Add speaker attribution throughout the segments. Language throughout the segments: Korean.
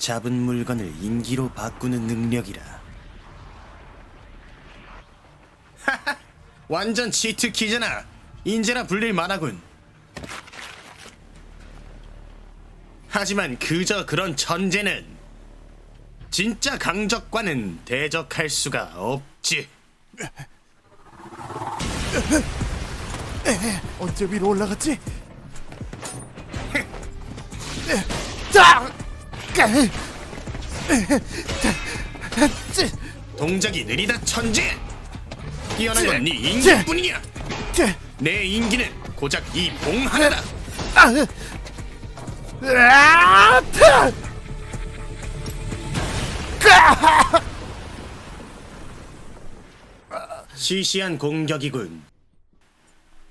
Speaker 1: 잡은 물건을 인기로 바꾸는 능력이라. 하하, 완전 치트 키잖아. 인재나 불릴 만하군. 하지만 그저 그런 천재는 진짜 강적과는 대적할 수가 없지.
Speaker 2: 언제 위로 올라갔지? 딱!
Speaker 1: 동작이 느리다 천재. 뛰어난 건 네 인기뿐이야. 내 인기는 고작 이 봉 하나다. 시시한 공격이군.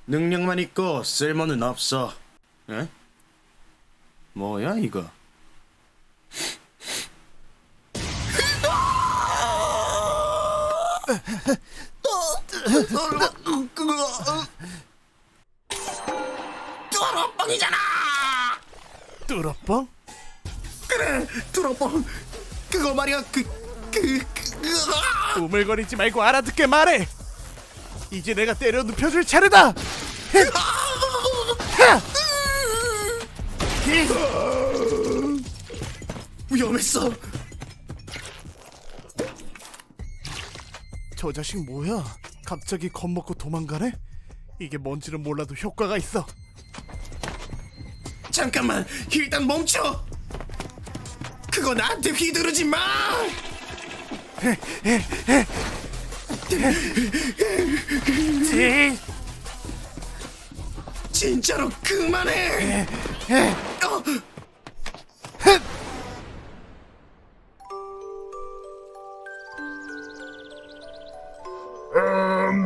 Speaker 1: 능력만 있고 쓸모는 없어. 에? 뭐야 이거? 뚜러뻥이잖아.
Speaker 2: 뚫어뻥?
Speaker 1: 그래, 뚜러뻥. 그거 말이야. 그, 그, 그. 아!
Speaker 2: 우물거리지 말고 알아듣게 말해. 이제 내가 때려 눕혀줄 차례다.
Speaker 1: 위험했어.
Speaker 2: 저 자식 뭐야? 갑자기 겁먹고 도망가네? 이게 뭔지는 몰라도 효과가 있어.
Speaker 1: 잠깐만, 일단 멈춰. 그거 나한테 휘두르지 마.
Speaker 2: 지,
Speaker 1: 진짜로 그만해. 어, Wow.